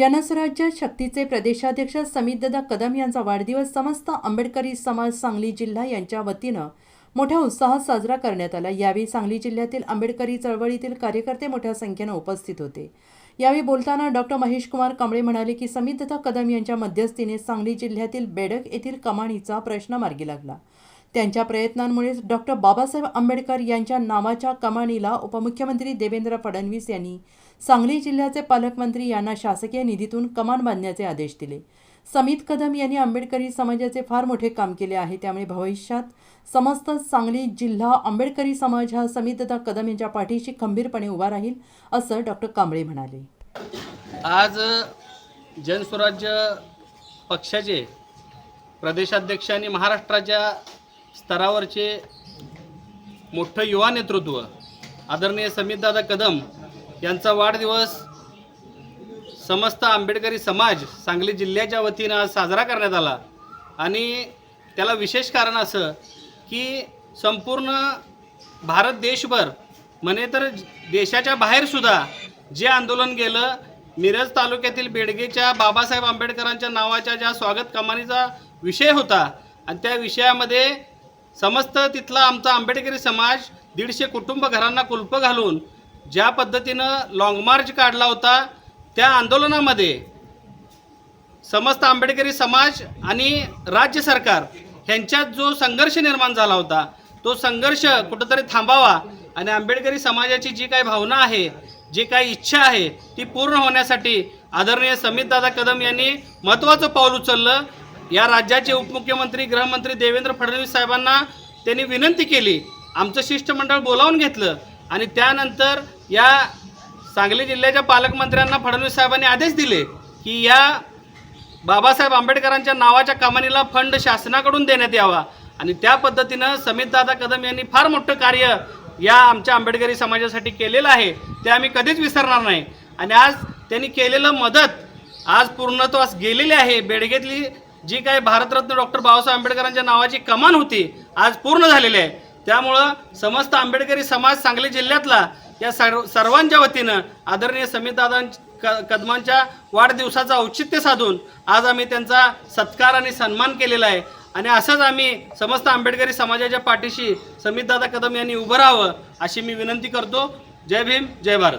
जनस्वराज्य शक्तीचे प्रदेशाध्यक्ष समितदादा कदम यांचा वाढदिवस समस्त आंबेडकरी समाज सांगली जिल्हा यांच्या वतीनं मोठ्या उत्साहात साजरा करण्यात आला. यावेळी सांगली जिल्ह्यातील आंबेडकरी चळवळीतील कार्यकर्ते मोठ्या संख्येनं उपस्थित होते. यावेळी बोलताना डॉक्टर महेश कुमार कांबळे म्हणाले की समितदादा कदम यांच्या मध्यस्थीने सांगली जिल्ह्यातील बेडक येथील कमानीचा प्रश्न मार्गी लागला. त्यांच्या प्रयत्नांमुळेच डॉक्टर बाबासाहेब आंबेडकर यांच्या नावाच्या कमाणीला उपमुख्यमंत्री देवेंद्र फडणवीस यांनी सांगली जिल्ह्याचे पालकमंत्री यांना शासकीय निधीतून कमान बांधण्याचे आदेश दिले. समित कदम यांनी आंबेडकरी समाजाचे फार मोठे काम केले आहे त्यामुळे भविष्यात समस्त सांगली जिल्हा आंबेडकरी समाज हा समितदा कदम यांच्या पाठीशी खंबीरपणे उभा राहील असं डॉक्टर कांबळे म्हणाले. आज जनस्वराज्य पक्षाचे प्रदेशाध्यक्ष आणि महाराष्ट्राच्या स्तरावरचे मोठं युवा नेतृत्व आदरणीय समितदादा कदम यांचा वाढदिवस समस्त आंबेडकरी समाज सांगली जिल्ह्याच्या वतीनं आज साजरा करण्यात आला. आणि त्याला विशेष कारण असं की संपूर्ण भारत देशभर म्हणे तर देशाच्या बाहेरसुद्धा जे आंदोलन गेलं मिरज तालुक्यातील बेडगेच्या बाबासाहेब आंबेडकरांच्या नावाच्या ज्या स्वागत कमानीचा विषय होता आणि त्या विषयामध्ये समस्त तिथला आमचा आंबेडकरी समाज दीडशे कुटुंब घरांना कुलप घालून ज्या पद्धतीनं लाँग मार्च काढला होता त्या आंदोलनामध्ये समस्त आंबेडकरी समाज आणि राज्य सरकार ह्यांच्यात जो संघर्ष निर्माण झाला होता तो संघर्ष कुठंतरी थांबावा आणि आंबेडकरी समाजाची जी काही भावना आहे जी काही इच्छा आहे ती पूर्ण होण्यासाठी आदरणीय समितदादा कदम यांनी महत्त्वाचं पाऊल उचललं. या राज्याचे उपमुख्यमंत्री गृहमंत्री देवेंद्र फडणवीस साहेबांना त्यांनी विनंती केली. आमचं शिष्टमंडळ बोलावून घेतलं आणि त्यानंतर या सांगली जिल्ह्याच्या पालकमंत्र्यांना फडणवीस साहेबांनी आदेश दिले की या बाबासाहेब आंबेडकरांच्या नावाच्या कमानीला फंड शासनाकडून देण्यात यावा आणि त्या पद्धतीनं समितदादा कदम यांनी फार मोठं कार्य या आमच्या आंबेडकरी समाजासाठी केलेलं आहे ते आम्ही कधीच विसरणार नाही. आणि आज त्यांनी केलेलं मदत आज पूर्णत्वास गेलेली आहे बेडगेतली जी काही भारतरत्न डॉक्टर बाबासाहेब आंबेडकरांच्या नावाची कमान होती आज पूर्ण झालेली आहे. त्यामुळं समस्त आंबेडकरी समाज सांगली जिल्ह्यातला या सर्व सर्वांच्या वतीनं आदरणीय समितदादां क कदमांच्या वाढदिवसाचं औचित्य साधून आज आम्ही त्यांचा सत्कार आणि सन्मान केलेला आहे. आणि असंच आम्ही समस्त आंबेडकरी समाजाच्या पाठीशी समितदादा कदम यांनी उभं राहावं अशी मी विनंती करतो. जय भीम जय भारत.